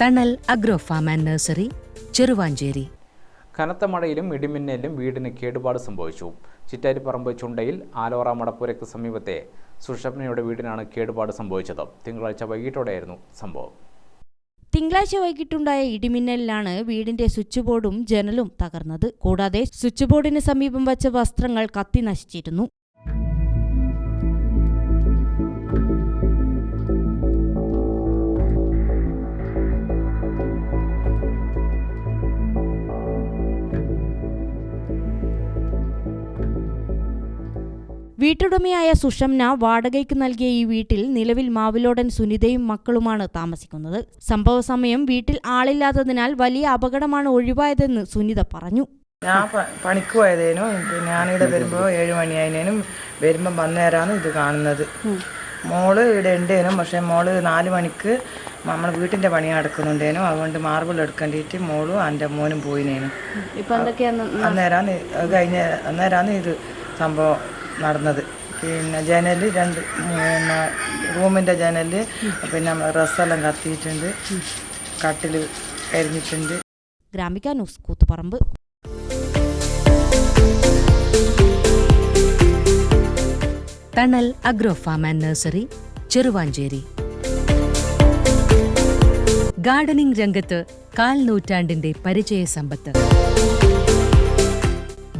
Thanal agro farm and nursery Cheruvancheri. കനത്ത മഴയിലും ഇടിമിന്നലിലും വീടിന് കേടുപാട് സംഭവിച്ചു. ചിറ്റാരിപ്പറമ്പ് ചുണ്ടയിൽ ആലോറ മടപ്പുരയ്ക്ക് സമീപത്തെ സുഷപ്നയുടെ വീടിനാണ് കേടുപാട് സംഭവിച്ചത്. തിങ്കളാഴ്ച വൈകിട്ടോടെയായിരുന്നു സംഭവം. തിങ്കളാഴ്ച വൈകിട്ടുണ്ടായ ഇടിമിന്നലിലാണ് വീടിന്റെ സ്വിച്ച് ബോർഡും ജനലും തകർന്നത്. കൂടാതെ സ്വിച്ച് ബോർഡിന് സമീപം വച്ച വസ്ത്രങ്ങൾ കത്തി നശിച്ചിരുന്നു. വീട്ടുടമയായ സുഷംന വാടകയ്ക്ക് നൽകിയ ഈ വീട്ടിൽ നിലവിൽ മാവിലോടൻ സുനിതയും മക്കളുമാണ് താമസിക്കുന്നത്. സംഭവ സമയം വീട്ടിൽ ആളില്ലാത്തതിനാൽ വലിയ അപകടമാണ് ഒഴിവായതെന്ന് സുനിത പറഞ്ഞു. ഞാൻ പണിക്ക് പോയതേനും. പിന്നെ ഞാനിവിടെ വരുമ്പോൾ ഏഴ് മണിയായതിനും വരുമ്പം വന്നേരാണ് ഇത് കാണുന്നത്. മോൾ ഇവിടെ ഉണ്ടേനും. പക്ഷെ മോൾ നാല് മണിക്ക് നമ്മളെ വീട്ടിന്റെ പണി നടക്കുന്നുണ്ടേനും. അതുകൊണ്ട് മാർബിൾ എടുക്കേണ്ടിയിട്ട് മോളും എന്റെ മോനും പോയിനേനും. അന്നേരാന്ന് കഴിഞ്ഞ അന്നേരാന്ന് ഇത് സംഭവം നടന്നത്. പിന്നെ ജനൽ രണ്ട് പിന്നെ റൂമിന്റെ ജനൽ പിന്നെ ഡ്രസ്സെല്ലാം കത്തിയിട്ടുണ്ട്. കട്ടിൽ കരിഞ്ഞിട്ടുണ്ട്. Gramika news Koothuparamba. Thanal agro farm and nursery Cheruvancheri. Gardening രംഗത്ത് കാൽ നൂറ്റാണ്ടിന്റെ പരിചയ സമ്പത്ത്.